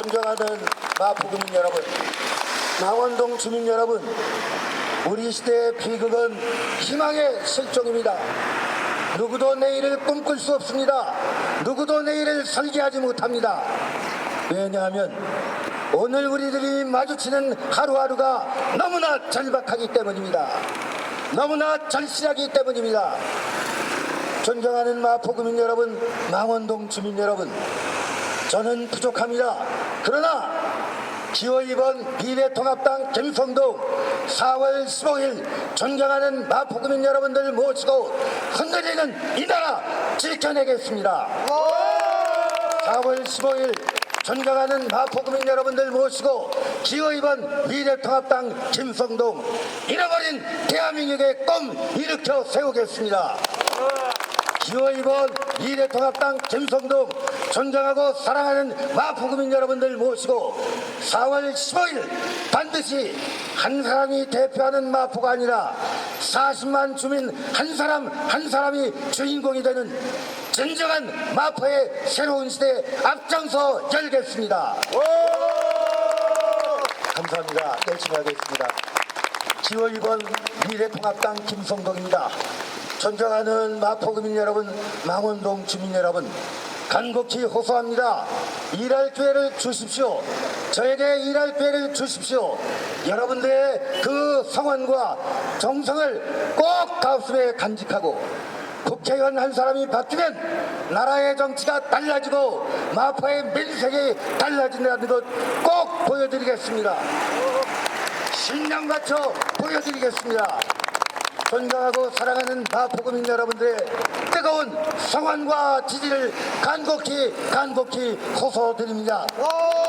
존경하는 마포구민 여러분, 망원동 주민 여러분, 우리 시대의 비극은 희망의 실종입니다. 누구도 내일을 꿈꿀 수 없습니다. 누구도 내일을 설계하지 못합니다. 왜냐하면 오늘 우리들이 마주치는 하루하루가 너무나 절박하기 때문입니다. 너무나 절실하기 때문입니다. 존경하는 마포구민 여러분, 망원동 주민 여러분, 저는 부족합니다. 그러나 기호 2번 미래통합당 김성동 4월 15일 존경하는 마포구민 여러분들 모시고 흔들리는 이 나라 지켜내겠습니다. 4월 15일 존경하는 마포구민 여러분들 모시고 기호 2번 미래통합당 김성동 잃어버린 대한민국의 꿈 일으켜 세우겠습니다. 기호 2번 미래통합당 김성동 존경하고 사랑하는 마포구민 여러분들 모시고 4월 15일 반드시 한 사람이 대표하는 마포가 아니라 40만 주민 한 사람 한 사람이 주인공이 되는 진정한 마포의 새로운 시대 앞장서 열겠습니다. 감사합니다. 열심히 하겠습니다. 기호 2번 미래통합당 김성동입니다. 존경하는 마포구민 여러분, 망원동 주민 여러분, 간곡히 호소합니다. 일할 기회를 주십시오. 저에게 일할 기회를 주십시오. 여러분들의 그 성원과 정성을 꼭 가슴에 간직하고 국회의원 한 사람이 바뀌면 나라의 정치가 달라지고 마포의 민생이 달라진다는 것 꼭 보여드리겠습니다. 신랑 갖춰 보여드리겠습니다. 존경하고 사랑하는 마포구민 여러분들의 뜨거운 성원과 지지를 간곡히 간곡히 호소드립니다.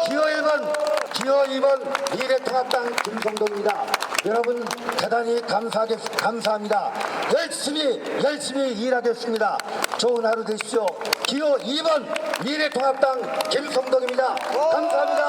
기호 1번, 기호 2번 미래통합당 김성동입니다. 여러분 대단히 감사하겠, 감사합니다. 열심히 열심히 일하겠습니다. 좋은 하루 되십시오. 기호 2번 미래통합당 김성동입니다. 감사합니다.